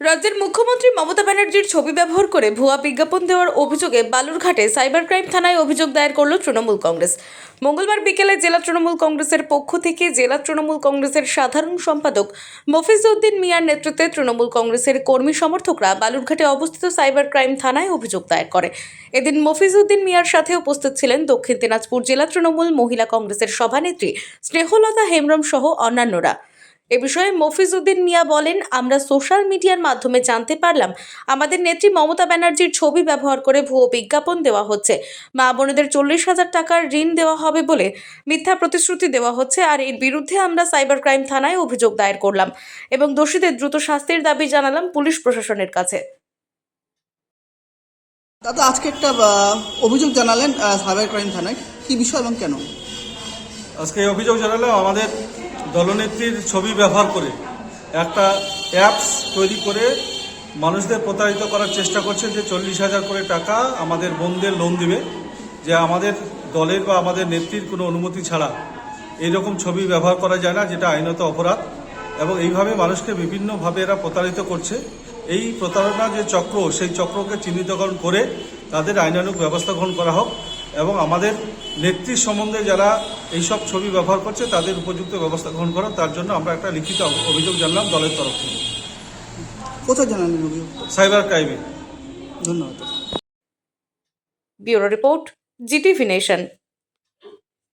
রাজ্যের মুখ্যমন্ত্রী মমতা ব্যানার্জির ছবি ব্যবহার করে ভুয়া বিজ্ঞাপন দেওয়ার অভিযোগে বালুরঘাটে সাইবার ক্রাইম থানায় অভিযোগ দায়ের করল তৃণমূল কংগ্রেস। মঙ্গলবার বিকেলে জেলা তৃণমূল কংগ্রেসের পক্ষ থেকে জেলা তৃণমূল কংগ্রেসের সাধারণ সম্পাদক মফিজউদ্দিন মিয়ার নেতৃত্বে তৃণমূল কংগ্রেসের কর্মী সমর্থকরা বালুরঘাটে অবস্থিত সাইবার ক্রাইম থানায় অভিযোগ দায়ের করে। এদিন মফিজউদ্দিন মিয়ার সাথে উপস্থিত ছিলেন দক্ষিণ দিনাজপুর জেলা তৃণমূল মহিলা কংগ্রেসের সভানেত্রী স্নেহলতা হেমব্রম সহ অন্যান্যরা। এ বিষয়ে মফিজউদ্দিন মিয়া বলেন আমরা সোশ্যাল মিডিয়ার মাধ্যমে জানতে পারলাম আমাদের নেত্রী মমতা ব্যানার্জির ছবি ব্যবহার করে ভুয়ো বিজ্ঞাপন দেওয়া হচ্ছে। মা বোনেদের চল্লিশ হাজার টাকার ঋণ দেওয়া হবে বলে মিথ্যা প্রতিশ্রুতি দেওয়া হচ্ছে আর এর বিরুদ্ধে আমরা সাইবার ক্রাইম থানায় অভিযোগ দায়ের করলাম এবং দোষীদের দ্রুত শাস্তির দাবি জানালাম পুলিশ প্রশাসনের কাছে। দাদা আজকে একটা অভিযোগ জানালেন সাইবার ক্রাইম থানায়। কি বিষয় এবং কেন? আজকে অভিযোগ জানালাম আমাদের দলনেত্রীর ছবি ব্যবহার করে একটা অ্যাপস তৈরি করে মানুষদের প্রতারিত করার চেষ্টা করছে যে চল্লিশ হাজার করে টাকা আমাদের বোনদের লোন দিবে, যে আমাদের দলের বা আমাদের নেত্রীর কোনো অনুমতি ছাড়া এইরকম ছবি ব্যবহার করা যায় না, যেটা আইনত অপরাধ। এবং এইভাবে মানুষকে বিভিন্নভাবে এরা প্রতারিত করছে। এই প্রতারণা যে চক্র, সেই চক্রকে চিহ্নিতকরণ করে তাদের আইনানুগ ব্যবস্থা গ্রহণ করা হোক। এবং আমাদের নেত্রী সম্বন্ধে যারা এইসব ছবি ব্যবহার করছে তাদের উপযুক্ত ব্যবস্থা গ্রহণ করা তার জন্য আমরা একটা লিখিত অভিযোগ জানলাম দলের তরফ থেকে। কোথায় জানালেন অভিযোগ? সাইবার ক্রাইমে ধন্যবাদ। Bureau report GTV Nation.